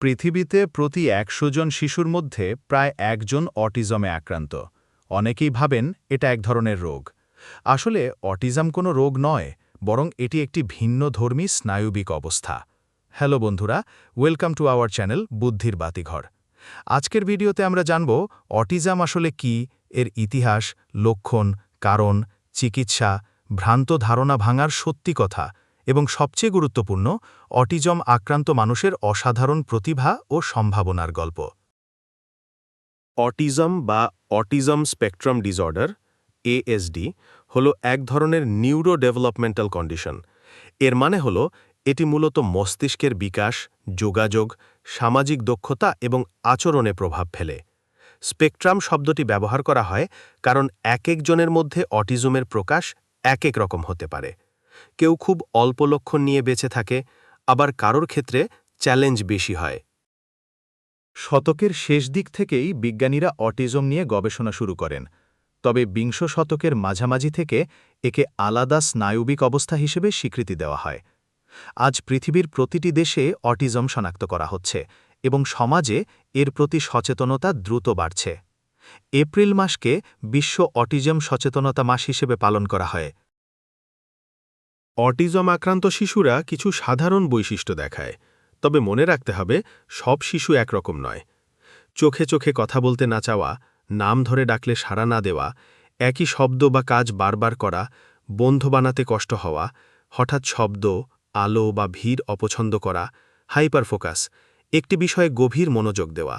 পৃথিবীতে প্রতি একশো জন শিশুর মধ্যে প্রায় একজন অটিজমে আক্রান্ত। অনেকেই ভাবেন এটা এক ধরনের রোগ। আসলে অটিজম কোনো রোগ নয়, বরং এটি একটি ভিন্ন ধর্মী স্নায়ুবিক অবস্থা। হ্যালো বন্ধুরা, ওয়েলকাম টু আওয়ার চ্যানেল বুদ্ধির বাতিঘর। আজকের ভিডিওতে আমরা জানব অটিজম আসলে কি, এর ইতিহাস, লক্ষণ, কারণ, চিকিৎসা, ভ্রান্ত ধারণা ভাঙার সত্যি কথা এবং সবচেয়ে গুরুত্বপূর্ণ, অটিজম আক্রান্ত মানুষের অসাধারণ প্রতিভা ও সম্ভাবনার গল্প। অটিজম বা অটিজম স্পেকট্রাম ডিসঅর্ডার এএসডি হল এক ধরনের নিউরো ডেভেলপমেন্টাল কন্ডিশন এর মানে হল, এটি মূলত মস্তিষ্কের বিকাশ, যোগাযোগ, সামাজিক দক্ষতা এবং আচরণে প্রভাব ফেলে। স্পেকট্রাম শব্দটি ব্যবহার করা হয় কারণ এক একজনের মধ্যে অটিজমের প্রকাশ এক এক রকম হতে পারে। কেউ খুব অল্প লক্ষণ নিয়ে বেঁচে থাকে, আবার কারোর ক্ষেত্রে চ্যালেঞ্জ বেশি হয়। শতকের শেষ দিক থেকেই বিজ্ঞানীরা অটিজম নিয়ে গবেষণা শুরু করেন, তবে বিংশ শতকের মাঝামাঝি থেকে একে আলাদা স্নায়ুবিক অবস্থা হিসেবে স্বীকৃতি দেওয়া হয়। আজ পৃথিবীর প্রতিটি দেশে অটিজম শনাক্ত করা হচ্ছে এবং সমাজে এর প্রতি সচেতনতা দ্রুত বাড়ছে। এপ্রিল মাসকে বিশ্ব অটিজম সচেতনতা মাস হিসেবে পালন করা হয়। অটিজম আক্রান্ত শিশুরা কিছু সাধারণ বৈশিষ্ট্য দেখায়, তবে মনে রাখতে হবে, সব শিশু একরকম নয়। চোখে চোখে কথা বলতে না চাওয়া, নাম ধরে ডাকলে সাড়া না দেওয়া, একই শব্দ বা কাজ বারবার করা, বন্ধ বানাতে কষ্ট হওয়া, হঠাৎ শব্দ, আলো বা ভিড় অপছন্দ করা হাইপার ফোকাস একটি বিষয়ে গভীর মনোযোগ দেওয়া,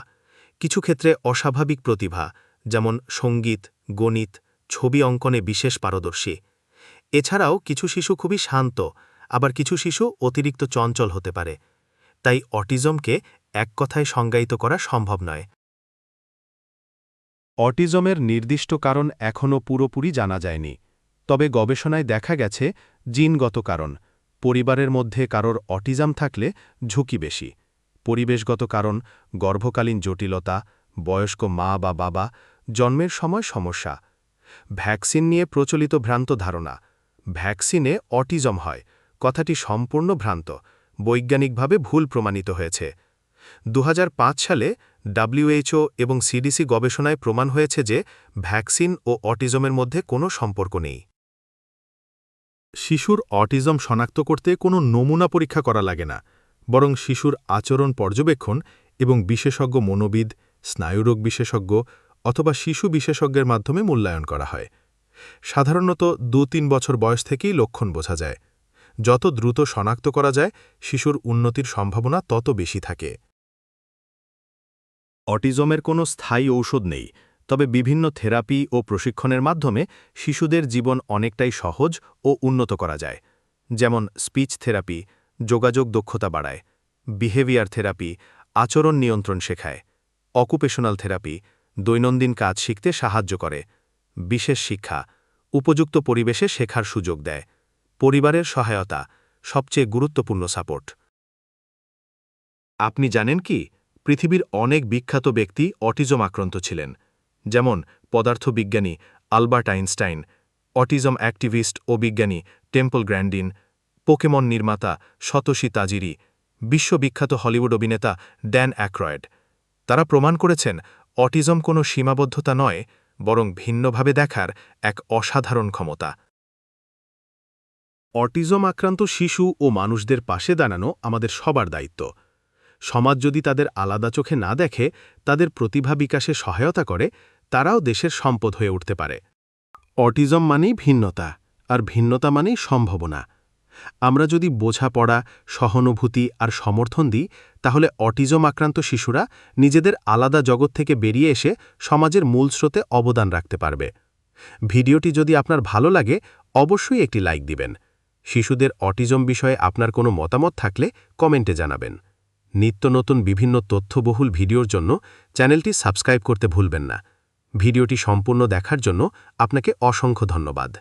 কিছু ক্ষেত্রে অস্বাভাবিক প্রতিভা, যেমন সংগীত, গণিত, ছবি অঙ্কনে বিশেষ পারদর্শী এছাড়াও কিছু শিশু খুবই শান্ত, আবার কিছু শিশু অতিরিক্ত চঞ্চল হতে পারে। তাই অটিজমকে এক কথায় সংজ্ঞায়িত করা সম্ভব নয়। অটিজমের নির্দিষ্ট কারণ এখনও পুরোপুরি জানা যায়নি। তবে গবেষণায় দেখা গেছে জিনগত কারণ। পরিবারের মধ্যে কারোর অটিজম থাকলে ঝুঁকি বেশি। পরিবেশগত কারণ, গর্ভকালীন জটিলতা, বয়স্ক মা বা বাবা, জন্মের সময় সমস্যা। ভ্যাকসিন নিয়ে প্রচলিত ভ্রান্ত ধারণা। ভ্যাকসিনে অটিজম হয়, কথাটি সম্পূর্ণ ভ্রান্ত, বৈজ্ঞানিকভাবে ভুল প্রমাণিত হয়েছে। দু হাজার পাঁচ সালে ডাব্লিউএইচও এবং সিডিসি গবেষণায় প্রমাণ হয়েছে যে ভ্যাকসিন ও অটিজমের মধ্যে কোনো সম্পর্ক নেই। শিশুর অটিজম শনাক্ত করতে কোনো নমুনা পরীক্ষা করা লাগে না, বরং শিশুর আচরণ পর্যবেক্ষণ এবং বিশেষজ্ঞ মনোবিদ, স্নায়ুরোগ বিশেষজ্ঞ অথবা শিশু বিশেষজ্ঞের মাধ্যমে মূল্যায়ন করা হয়। সাধারণত দু তিন বছর বয়স থেকেই লক্ষণ বোঝা যায়। যত দ্রুত শনাক্ত করা যায়, শিশুর উন্নতির সম্ভাবনা তত বেশি থাকে। অটিজমের কোনো স্থায়ী ঔষধ নেই, তবে বিভিন্ন থেরাপি ও প্রশিক্ষণের মাধ্যমে শিশুদের জীবন অনেকটাই সহজ ও উন্নত করা যায়। যেমন স্পিচ থেরাপি, যোগাযোগ দক্ষতা বাড়ায়, বিহেভিয়ার থেরাপি, আচরণ নিয়ন্ত্রণ শেখায়, অকুপেশনাল থেরাপি, দৈনন্দিন কাজ শিখতে সাহায্য করে। বিশেষ শিক্ষা, উপযুক্ত পরিবেশে শেখার সুযোগ দেয়, পরিবারের সহায়তা, সবচেয়ে গুরুত্বপূর্ণ সাপোর্ট। আপনি জানেন কি, পৃথিবীর অনেক বিখ্যাত ব্যক্তি অটিজম আক্রান্ত ছিলেন, যেমন পদার্থবিজ্ঞানী আলবার্ট আইনস্টাইন, অটিজম অ্যাক্টিভিস্ট ও বিজ্ঞানী টেম্পল গ্র্যান্ডিন, পোকেমন নির্মাতা শতশী তাজিরি, বিশ্ববিখ্যাত হলিউড অভিনেতা ড্যান অ্যাক্রয়েড। তারা প্রমাণ করেছেন, অটিজম কোনো সীমাবদ্ধতা নয় বরং ভিন্নভাবে দেখার এক অসাধারণ ক্ষমতা। অটিজম আক্রান্ত শিশু ও মানুষদের পাশে দাঁড়ানো আমাদের সবার দায়িত্ব। সমাজ যদি তাদের আলাদা চোখে না দেখে, তাদের প্রতিভা বিকাশে সহায়তা করে, তারাও দেশের সম্পদ হয়ে উঠতে পারে। অটিজম মানেই ভিন্নতা, আর ভিন্নতা মানেই সম্ভাবনা। আমরা যদি বোঝাপড়া, সহানুভূতি আর সমর্থন দিই, তাহলে অটিজম আক্রান্ত শিশুরা নিজেদের আলাদা জগৎ থেকে বেরিয়ে এসে সমাজের মূল স্রোতে অবদান রাখতে পারবে। ভিডিওটি যদি আপনার ভালো লাগে, অবশ্যই একটি লাইক দিবেন। শিশুদের অটিজম বিষয়ে আপনার কোনো মতামত থাকলে কমেন্টে জানাবেন। নিত্য নতুন বিভিন্ন তথ্যবহুল ভিডিওর জন্য চ্যানেলটি সাবস্ক্রাইব করতে ভুলবেন না। ভিডিওটি সম্পূর্ণ দেখার জন্য আপনাকে অসংখ্য ধন্যবাদ।